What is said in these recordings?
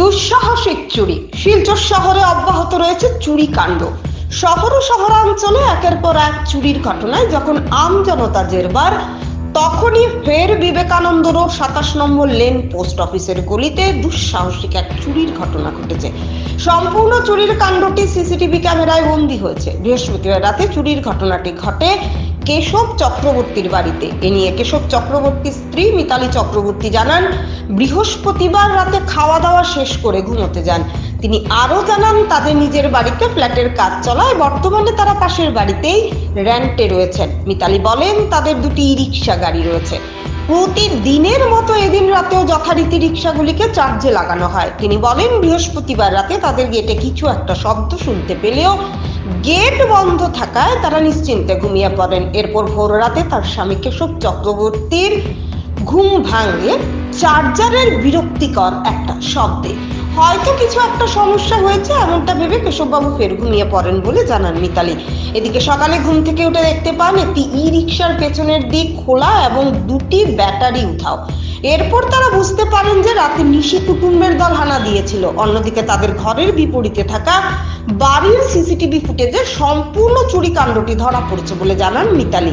দুঃসাহসিক চুরি। শিলচর শহরে অব্যাহত রয়েছে চুরি কাণ্ড। শহর ও শহরাঞ্চলে একের পর এক চুরির ঘটনায় যখন আম জনতা জেরবার, তখনই ফের বিবেকানন্দ রোড সাতাশ নম্বর লেন পোস্ট অফিসের গলিতে দুঃসাহসিক এক চুরির ঘটনা ঘটেছে। সম্পূর্ণ চুরির কাণ্ডটি সিসিটিভি ক্যামেরায় বন্দী হয়েছে। বৃহস্পতিবার রাতে চুরির ঘটনাটি ঘটে কেশব চক্রবর্তীর বাড়িতে। এ নিয়ে কেশব চক্রবর্তীর স্ত্রী মিতালি চক্রবর্তী জানান, বৃহস্পতিবার রাতে খাওয়া দাওয়া শেষ করে ঘুমোতে যান। তিনি আরও জানান, তাদের নিজের বাড়িতে ফ্ল্যাটের কাজ চলায় বর্তমানে তারা পাশের বাড়িতেই রেন্টে রয়েছেন। মিতালি বলেন, তাদের দুটি ই রিক্সা গাড়ি রয়েছে। প্রতিদিনের মতো এদিন রাতেও যথারীতি রিক্সাগুলিকে চার্জে লাগানো হয়। তিনি বলেন, বৃহস্পতিবার রাতে তাদের গেটে কিছু একটা শব্দ শুনতে পেলেও গেট বন্ধ থাকায় তারা নিশ্চিন্তে ঘুমিয়ে পড়েন। এরপর ভোর রাতে তার স্বামী কেশব চক্রবর্তীর ঘুম ভাঙে। চার্জারের বিরক্তিকর একটা শব্দে হয়তো কিছু একটা সমস্যা হয়েছে, এমনটা ভেবে কেশববাবু ফের ঘুমিয়ে পড়েন বলে জানান মিতালি। এদিকে সকালে ঘুম থেকে উঠে দেখতে পান, একটি ই রিক্সার পেছনের দিক খোলা এবং দুটি ব্যাটারি উঠাও এরপর তারা বুঝতে পারেন যে রাতে নিশি কুটুম্বের দল হানা দিয়েছিল। অন্যদিকে তাদের ঘরের বিপরীতে থাকা বাড়ির সিসিটিভি ফুটেজে সম্পূর্ণ চুরি কাণ্ডটি ধরা পড়েছে বলে জানান মিতালি।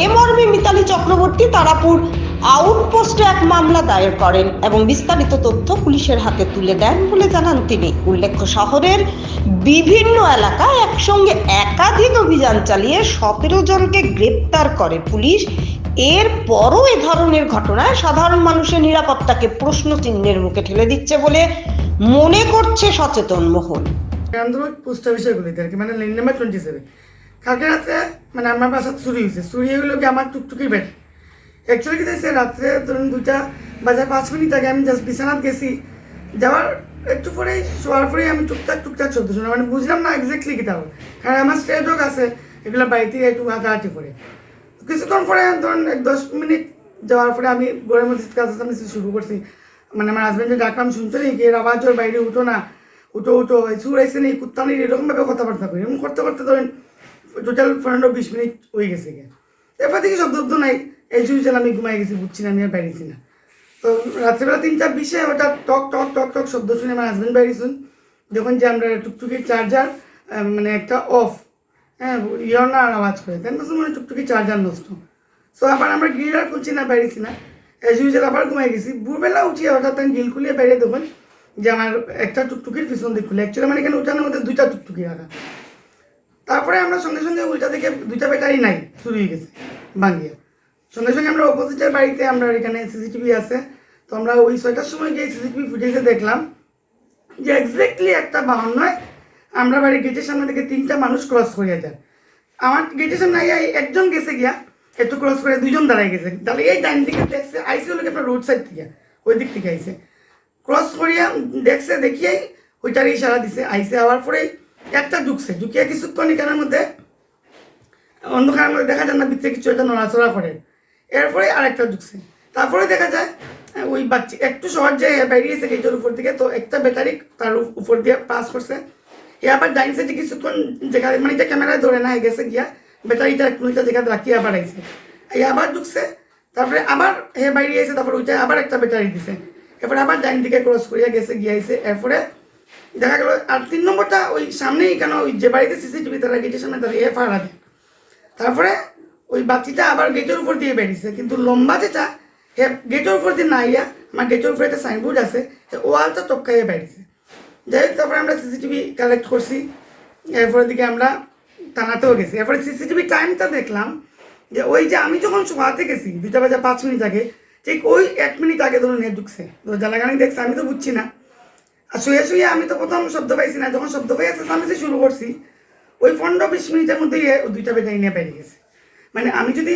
এ মর্মে মিতালি চক্রবর্তী, তারাপুর আউটপোস্টে এক মামলা দায়ের করেন এবং বিস্তারিত তথ্য পুলিশের হাতে তুলে দেন বলে জানান তিনি। উল্লেখ্য, শহরের বিভিন্ন এলাকায় একসঙ্গে একাধিক অভিযান চালিয়ে সতেরো জনকে গ্রেপ্তার করে পুলিশ। এর পরও এ ধরনের ঘটনায় সাধারণ মানুষের নিরাপত্তাকে প্রশ্ন চিহ্নের মুখে ঠেলে দিচ্ছে বলে মনে করছে সচেতন মহল। আন্দোলন পোস্ট অফিসের আর কি মানে লাইন নাম্বার টোয়েন্টি সেভেন কালকে রাত্রে মানে আমার বাসা চুরি হয়েছে চুরি হয়ে গেলো কি আমার টুকটুকি বেড অ্যাকচুয়ালি কি দেখছে রাত্রে ধরুন দুটা বাজার পাঁচ মিনিট আগে আমি জাস্ট বিছানাত গেছি। যাওয়ার একটু পরে শোয়ার পরে আমি টুকটাক টুকটাক শব্দ শুনে মানে বুঝলাম না এক্স্যাক্টলি কী কারণ আমার স্টেজও আছে, এগুলো বাড়িতে একটু হাঁটাহাঁটি করে। কিছুক্ষণ পরে ধরুন এক দশ মিনিট যাওয়ার পরে আমি ঘরের মধ্যে কাজ আমি শুরু করছি। মানে আমার হাজব্যান্ডের ডাকলাম, শুনছো নি এর আওয়াজ ওর বাইরে উঠো না। উঠো উঠো। সুর আইসে নেই কুত্তা নেই এরকমভাবে কথাবার্তা করি। এরকম করতে করতে ধরেন টোটাল পনেরো বিশ মিনিট হয়ে গেছে গিয়ে। এরপর থেকে শব্দ নাই। এই চুরি আমি ঘুমাই গেছি, বুঝছি না, আমি আর বাইরেছি না। তো রাত্রেবেলা তিনটা বিশে ওটা টক টক টক টক শব্দ শুনে আমার হাজব্যান্ড বাইরেছুন। যখন যে আমরা টুকটুকির চার্জার মানে একটা অফ হ্যাঁ ইয়নার আওয়াজ করে তাই বলছি মানে টুকটুকি চার্জার নষ্ট। সো আবার আমরা গ্রিল আর খুলছি না, বাইরেছি না। এজ ইউজুয়াল আবার ঘুমাই গেছি। ভোরবেলা উঠিয়ে হঠাৎ আমি গ্রিল খুলিয়ে বাইরে দেখুন যে আমার একটা টুকটুকির পিছন দিক খুলে। অ্যাকচুয়ালি মানে এখানে উঠানোর মধ্যে দুইটা টুকটুকি রাখা। তারপরে আমরা সঙ্গে সঙ্গে উল্টা থেকে দুইটা ব্যাটারি নাই শুরু হয়ে গেছে ভাঙ্গিয়া সঙ্গে সঙ্গে আমরা অপোজিটের বাড়িতে আমরা এখানে সিসিটিভি আছে। তো আমরা ওই ছয়টার সময় গিয়ে সিসিটিভি ফুটেজে দেখলাম যে এক্স্যাক্টলি একটা বাহন নয় আমরা বাড়ির গেটের সামনে থেকে তিনটা মানুষ ক্রস করিয়া যায়। আমার গেটের সামনে আইয়া একজন গেছে গিয়া একটু ক্রস করে দুইজন দাঁড়াই গেছে। তাহলে এই ডাইন দিকে দেখছে আইসি হলো আপনার রোড সাইড থেকে, ওই দিক থেকে আইসে। ক্রস করিয়া দেখছে, দেখিয়াই ওইটার ইশারা দিছে, আইসে আওয়ার পরেই একটা ঢুকছে। ঢুকিয়া কিছুক্ষণ এখানের মধ্যে অন্ধকারের মধ্যে দেখা যায় না, ভিতরে কিছু একটা নড়াচড়া করে। এরপরে আরেকটা ঢুকছে। তারপরে দেখা যায় ওই বাচ্চা একটু সহজে বেরিয়েছে গেটের উপর দিকে, তো একটা ব্যাটারি তার উপর দিয়ে পাস করছে। এ আবার ডাইন সাইডে কিছুক্ষণ যেখানে মানে এটা ক্যামেরায় ধরে না গেছে গিয়া ব্যাটারিটা একটু ওইটা যেখানে রাখিয়ে আবার আইছে। এই আবার ঢুকছে, তারপরে আবার হে বাইরে এসে তারপরে ওইটা আবার একটা ব্যাটারি দিছে। এরপরে আবার ডাইন দিকে ক্রস করিয়া গেছে গিয়াইছে এরপরে দেখা গেল, আর তিন নম্বরটা ওই সামনেই কেন, ওই যে বাড়িতে সিসিটিভি তারা গেটের সামনে দাঁড়িয়ে ফাড়া দেয়। তারপরে ওই বাতিটা আবার গেটের উপর দিয়ে বেরিয়েছে। কিন্তু লম্বা যেটা, হে, গেটের উপর দিয়ে না ইয়া আমার গেটের উপরে একটা সাইনবোর্ড আছে ওয়ালটা টপকাইয়ে বেরিয়েছে। যাই হোক, তারপরে আমরা সিসিটিভি কালেক্ট করছি। এরপরে দিকে আমরা থানাতেও গেছি। এরপরে সিসিটিভি টাইমটা দেখলাম যে ওই যে আমি যখন শোয়াতে গেছি, দুইটা বাজে পাঁচ মিনিট আগে, ঠিক ওই এক মিনিট আগে ধরুন হে ঢুকছে। তো জ্বালাগানি দেখছে, আমি তো বুঝছি না। আর শুয়ে শুয়ে আমি তো প্রথম শব্দ পাইছি না, যখন শব্দ পাই আসছে আমি যে শুরু করছি, ওই পনেরো বিশ মিনিটের মধ্যেই দুইটা ব্যাটারি নিয়ে বেরিয়ে গেছে। মানে আমি যদি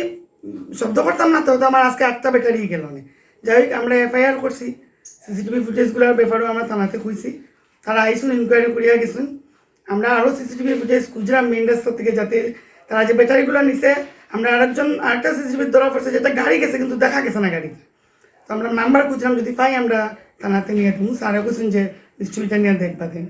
শব্দ করতাম না তো আমার আজকে আটটা ব্যাটারি গেল না। যাই হোক, আমরা এফআইআর করছি। সিসিটিভি ফুটেজগুলোর ব্যাপারেও আমরা থানাতে খুঁজছি। তারা আইসুন ইনকোয়ারি করিয়া গেছেন আমরা আরও সিসিটিভি ফুটেজ খুঁজলাম মেন রাস্তা থেকে যাতে তারা যে ব্যাটারিগুলো নিছে, আমরা আরেকজন, আরেকটা সিসিটিভি ধরা পড়ছে, যেটা গাড়ি গেছে, কিন্তু দেখা গেছে না গাড়িতে। তো আমরা নাম্বার খুঁজলাম, যদি পাই আমরা থানাতে নিয়ে দেবো স্যারে বলছেন যে নিশ্চয়ই নিয়ে দেখবা দেন।